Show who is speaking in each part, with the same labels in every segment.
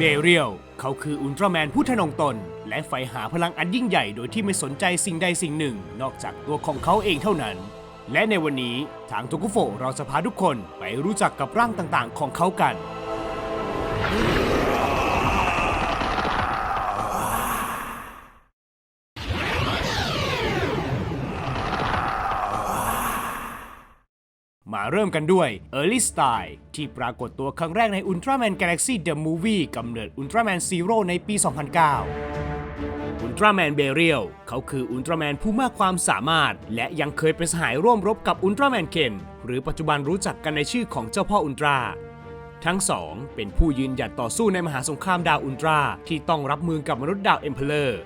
Speaker 1: เบเรียลเขาคืออุลตร้าแมนผู้ทะนงตน และใฝ่หาพลังอันยิ่งใหญ่โดยที่ไม่สนใจสิ่งใดสิ่งหนึ่ง นอกจากตัวของเขาเองเท่านั้น และในวันนี้ทางโทกุโฟเราจะพาทุกคนไปรู้จักกับร่างต่างๆ ของเขากัน มาเริ่มกันด้วย Early Style ที่ปรากฏตัวครั้งแรกใน Ultraman Galaxy The Movie กำเนิด Ultraman Zero ในปี 2009อุลตร้าแมนเบเรียลเขาคืออุลตร้าแมนผู้มากความสามารถ และยังเคยเป็นสหายร่วมรบกับอุลตร้าแมนเคนหรือปัจจุบันรู้จักกันในชื่อของเจ้าพ่ออุลตร้าทั้งสองเป็นผู้ยืนหยัดต่อสู้ในมหาสงครามดาวอุลตร้าที่ต้องรับมือกับมนุษย์ดาวเอ็มเพลอร์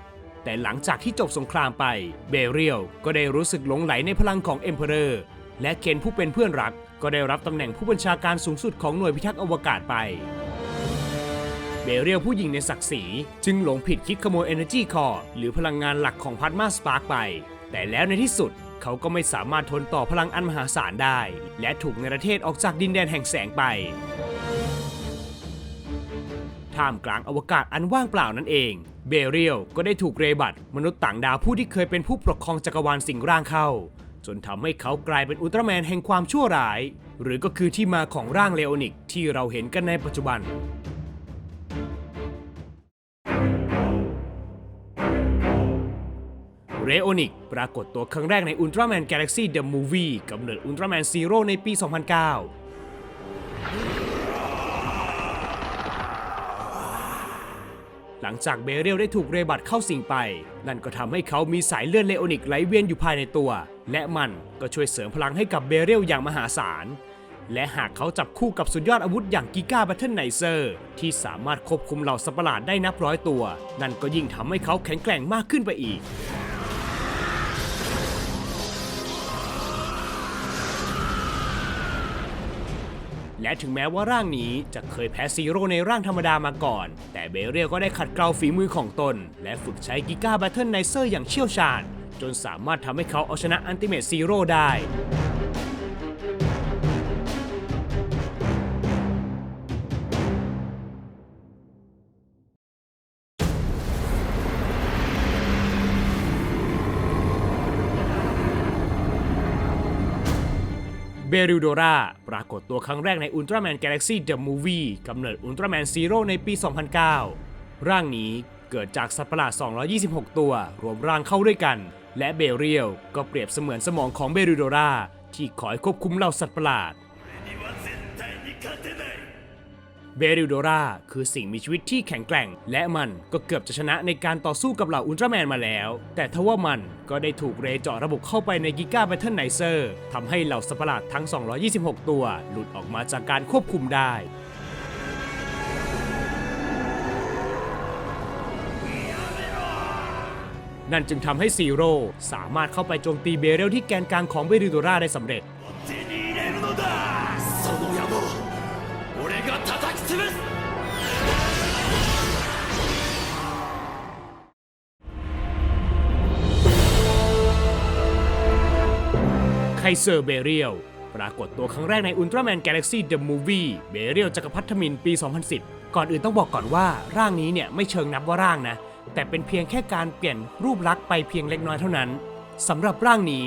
Speaker 1: แต่หลังจากที่จบสงครามไปเบเรียลก็ได้รู้สึกหลงไหลในพลังของเอ็มเพลอร์ และเคนผู้เป็นเพื่อนรัก ก็ได้รับตำแหน่งผู้บัญชาการสูงสุดของหน่วยพิทักษ์อวกาศไป เบเรียลผู้หญิงในศักดิ์ศรีจึงหลงผิดคิดขโมย Energy Core หรือพลังงานหลักของพัดมาสปาร์กไป แต่แล้วในที่สุดเขาก็ไม่สามารถทนต่อพลังอันมหาศาลได้ และถูกในประเทศออกจากดินแดนแห่งแสงไปท่ามกลางอวกาศอันว่างเปล่านั่นเอง เบเรียลก็ได้ถูกเรบัตมนุษย์ต่างดาวผู้ที่เคยเป็นผู้ปกครองจักรวาลสิงร่างเข้า จนทำให้เขากลายเป็นอุลตร้าแมนแห่งความชั่วร้าย หรือก็คือที่มาของร่างเลโอนิกที่เราเห็นกันในปัจจุบันเรโอนิกปรากฏตัวครั้งแรกใน Ultraman Galaxy The Movie กำเนิด Ultraman Zero ในปี 2009 หลังจากเบเรียลได้ถูกเรบัตเข้าสิงไป นั่นก็ทำให้เขามีสายเลือดเลโอนิกไหลเวียนอยู่ภายในตัว และมันก็ช่วยเสริมพลังให้กับเบเรียลอย่างมหาศาล และหากเขาจับคู่กับสุดยอดอาวุธอย่างกิก้าบัตเทิลไนเซอร์ที่สามารถควบคุมเหล่าสัตว์ประหลาดได้นับร้อยตัว นั่นก็ยิ่งทำให้เขาแข็งแกร่งมากขึ้นไปอีก และถึงแม้ว่าร่างนี้จะเคยแพ้ซีโร่ในร่างธรรมดามาก่อน แต่เบเรียลก็ได้ขัดเกลาฝีมือของตน และฝึกใช้กิก้าแบทเทิลไนเซอร์อย่างเชี่ยวชาญ จนสามารถทำให้เขาเอาชนะอันติเมตซีโร่ได้ เบริลโดราปรากฏตัวครั้งแรกใน Ultraman Galaxy The Movie กำเนิด Ultraman Zero ในปี 2009 ร่างนี้เกิดจากสัตว์ประหลาด 226 ตัว รวมร่างเข้าด้วยกัน และเบเรียลก็เปรียบเสมือนสมองของเบริลโดราที่คอยควบคุมเหล่าสัตว์ประหลาด เบริลโดราคือสิ่งมีชีวิตที่แข็งแกร่ง และมันก็เกือบจะชนะในการต่อสู้กับเหล่าอุลตร้าแมนมาแล้ว แต่ทว่ามันก็ได้ถูกเรเจาะระบบเข้าไปในกิก้าแบทเทิลไนเซอร์ทำให้เหล่าสัตว์ประหลาดทั้ง 226 ตัว หลุดออกมาจากการควบคุมได้นั่นจึงทำให้ซีโร่สามารถเข้าไปโจมตีเบเรลที่แกนกลางของเบริลโดราได้สำเร็จ ไคเซอร์เบเรียลปรากฏตัวครั้งแรกใน Ultraman Galaxy The Movie เบเรียลจักรพรรดิทมินปี 2010 ก่อนอื่นต้องบอกก่อนว่าร่างนี้เนี่ยไม่เชิงนับว่าร่างนะ แต่เป็นเพียงแค่การเปลี่ยนรูปลักษณ์ไปเพียงเล็กน้อยเท่านั้นสำหรับร่างนี้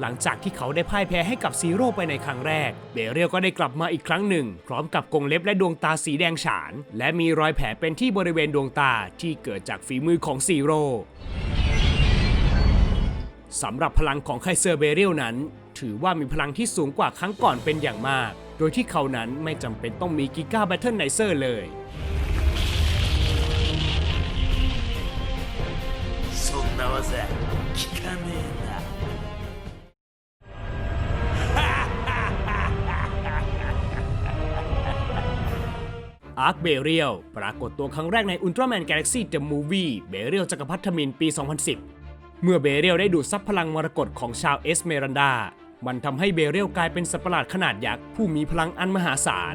Speaker 1: หลังจากที่เขาได้พ่ายแพ้ให้กับซีโร่ไปในครั้งแรก เบเรียลก็ได้กลับมาอีกครั้งหนึ่ง พร้อมกับกรงเล็บและดวงตาสีแดงฉาน และมีรอยแผลเป็นที่บริเวณดวงตาที่เกิดจากฝีมือของซีโร่สำหรับพลังของไคเซอร์เบเรียลนั้น ถือว่ามีพลังที่สูงกว่าครั้งก่อนเป็นอย่างมาก โดยที่เขานั้นไม่จำเป็นต้องมีกิก้าแบทเทิลไนเซอร์เลย
Speaker 2: そんな技効かねえな
Speaker 1: อาร์คเบเรียลปรากฏตัวครั้งแรกใน Ultraman Galaxy The Movie เบเรียลจักรพรรดิทมินปี 2010 เมื่อเบเรียลได้ดูดซับพลังมรกตของชาวเอสเมรันดา มันทำให้เบเรียลกลายเป็นสัตว์ประหลาดขนาดยักษ์ผู้มีพลังอันมหาศาล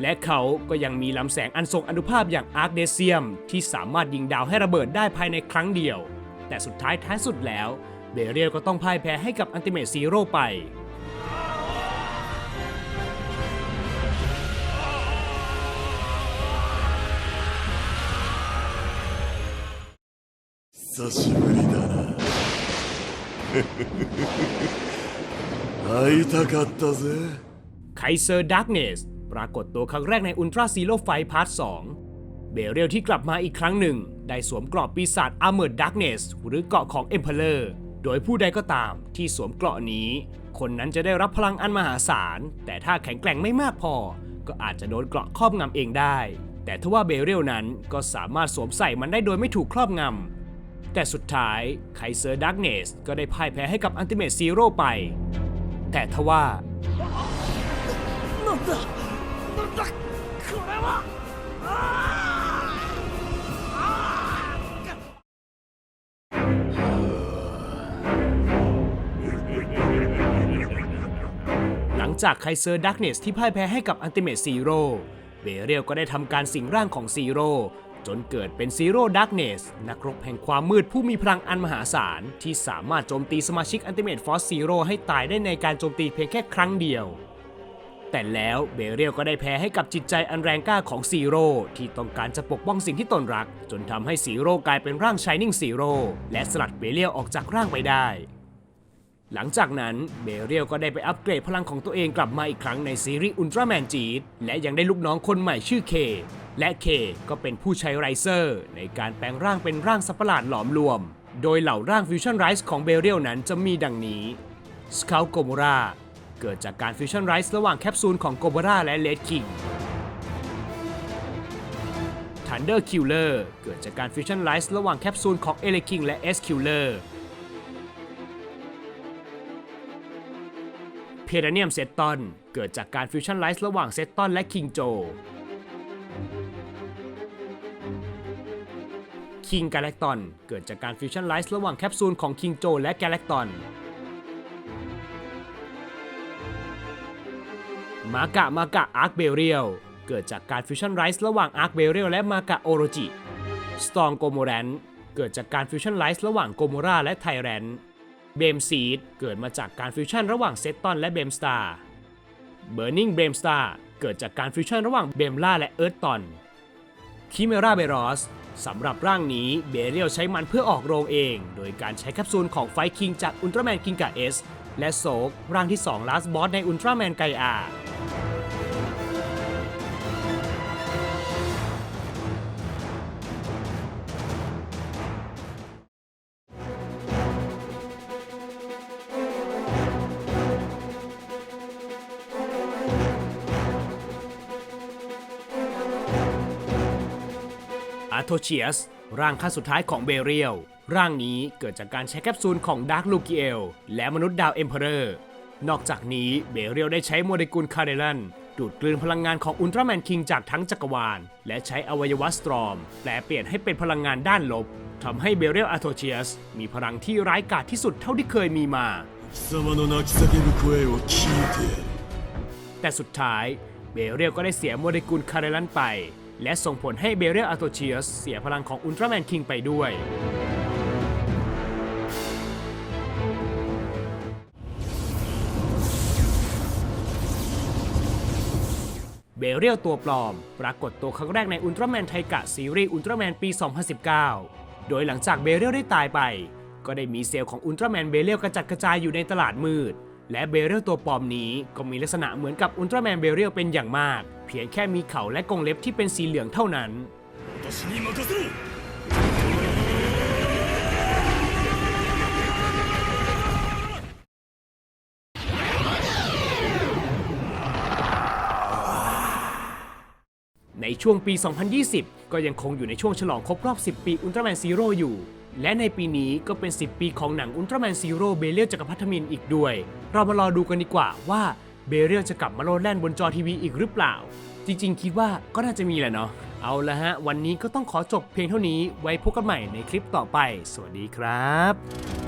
Speaker 1: และเขาก็ยังมีลำแสงอันทรงอนุภาพอย่างอาร์คเดเซียม ที่สามารถยิงดาวให้ระเบิดได้ภายในครั้งเดียว แต่สุดท้ายท้ายสุดแล้ว เบเรียลก็ต้องพ่ายแพ้ให้กับอันติเม e ซีโร่ไป
Speaker 2: 久しぶりだな会いたかったぜ
Speaker 1: ไคเซอร์ดักเนสปรากฏตัวครั้งแรกในอุลตราซีโร่ไฟพาร์ท2เบเรียลที่กลับมาอีกครั้งหนึ่ง ได้สวมเกราะปีศาจอาร์เมอร์ดักเนสหรือเกราะของเอ็มเพลเลอร์โดยผู้ใดก็ตามที่สวมเกราะนี้ คนนั้นจะได้รับพลังอันมหาศาล แต่ถ้าแข็งแกร่งไม่มากพอ ก็อาจจะโดนเกราะครอบงำเองได้ แต่ทว่าเบเรียลนั้นก็สามารถสวมใส่มันได้โดยไม่ถูกครอบงำ แต่สุดท้ายไคเซอร์ดักเนสก็ได้พ่ายแพ้ให้กับอันติเมตซีโร่ไป แต่ทว่าหลังจากไคเซอร์ดักเนสที่พ่ายแพ้ให้กับอันติเมตซีโร่เบเรียลก็ได้ทำการสิงร่างของซีโร่ จนเกิดเป็นซีโร่ดักเนสนักรบแห่งความมืดผู้มีพลังอันมหาศาล ที่สามารถโจมตีสมาชิกอันติเม e ฟอสซีโร่ให้ตายได้ในการโจมตีเพียงแค่ครั้งเดียว แต่แล้วเบเรียลก็ได้แพ้ให้กับจิตใจอันแรงกล้าของซีโร่ที่ต้องการจะปกป้องสิ่งที่ตนรัก จนทำให้ซีโร่กลายเป็นร่างชายนิ่งซีโร่และสลัดเบเรียลออกจากร่างไปได้หลังจากนั้นเบเรียลก็ได้ไปอัปเกรดพลังของตัวเองกลับมาอีกครั้งในซีรีส์อุลตร้าแมนจีดและยังได้ลูกน้องคนใหม่ชื่อเค และเคก็เป็นผู้ใช้ไรเซอร์ ในการแปลงร่างเป็นร่างสัตว์ประหลาดหลอมรวม โดยเหล่าร่างฟิวชั่นไรส์ของเบเรียลนั้นจะมีดังนี้สคา t โก m มราเกิดจากการฟิวชั่นไรส์ระหว่างแคปซูลของโกโบราและเลดคิง Thunder Killer เกิดจากการฟิวชั่นไรส์ระหว่างแคปซูลของเอเลคิงและ S Killer เพเรเนียมเซตตอนเกิดจากการฟิวชั่นไลซ์ระหว่างเซตตอนและคิงโจ คิงกาแล็กตอนเกิดจากการฟิวชั่นไลซ์ระหว่างแคปซูลของคิงโจและกาแล็กตอนมากะมากะอาร์คเบเรียลเกิดจากการฟิวชั่นไรซ์ระหว่างอาร์คเบเรียลและมากะโอโรจิสตองโกโมแรนเกิดจากการฟิวชั่นไลซ์ระหว่างโกโมราและไทแรนเบมซีดเกิดมาจากการฟิวชั่นระหว่างเซตตอนและเบมสตาร์เบอร์นิงเบมสตาร์เกิดจากการฟิวชั่นระหว่างเบมล่าและเอิร์ธตอนคิเมราเบรอส สำหรับร่างนี้เบเรียลใช้มันเพื่อออกโรงเอง โดยการใช้แคปซูลของไฟคิงจากอุลตร้าแมนกิงกาเอสและโซกร่างที่ 2 ลาสบอสในอุลตร้าแมนไกอา โทเชียสร่างขั้นสุดท้ายของเบเรียล ร่างนี้เกิดจากการใช้แคปซูลของดาร์คลูกิเอลและมนุษย์ดาวเอ็มเพอเรอร์ นอกจากนี้เบเรียลได้ใช้โมเลกุลคาร์เดลันดูดกลืนพลังงานของอุลตร้าแมนคิงจากทั้งจักรวาล และใช้อวัยวะสตรอมแปลเปลี่ยนให้เป็นพลังงานด้านลบทำให้เบเรียลอาโทเชียสมีพลังที่ร้ายกาจที่สุดเท่าที่เคยมีมาแต่สุดท้ายเบเรียลก็ได้เสียโมเลกุลคาร์เดลันไป และส่งผลให้เบเรียลอาโตเชียสเสียพลังของอุลตร้าแมนคิงไปด้วย เบเรียลตัวปลอม ปรากฏตัวครั้งแรกในอุลตร้าแมนไทกะซีรีส์อุลตร้าแมนปี 2019 โดยหลังจากเบเรียลได้ตายไป ก็ได้มีเซลล์ของอุลตร้าแมนเบเรียลกระจัดกระจายอยู่ในตลาดมืด และเบเรียลตัวปลอมนี้ก็มีลักษณะเหมือนกับอุลตร้าแมนเบเรียลเป็นอย่างมาก เพียงแค่มีเข่าและกรงเล็บที่เป็นสีเหลืองเท่านั้น ในช่วงปี 2020 ก็ยังคงอยู่ในช่วงฉลองครบรอบ 10 ปีอุลตร้าแมนซีโร่อยู่ และในปีนี้ก็เป็น 10 ปีของหนังอุลตร้าแมนซีโร่เบลเลจักรพัทมินอีกด้วย เรามารอดูกันดีกว่าว่า เบเรียลจะกลับมาโลดแล่นบนจอทีวีอีกหรือเปล่า จริงๆ คิดว่าก็น่าจะมีแหละเนาะ เอาละฮะ วันนี้ก็ต้องขอจบเพียงเท่านี้ ไว้พบกันใหม่ในคลิปต่อไป สวัสดีครับ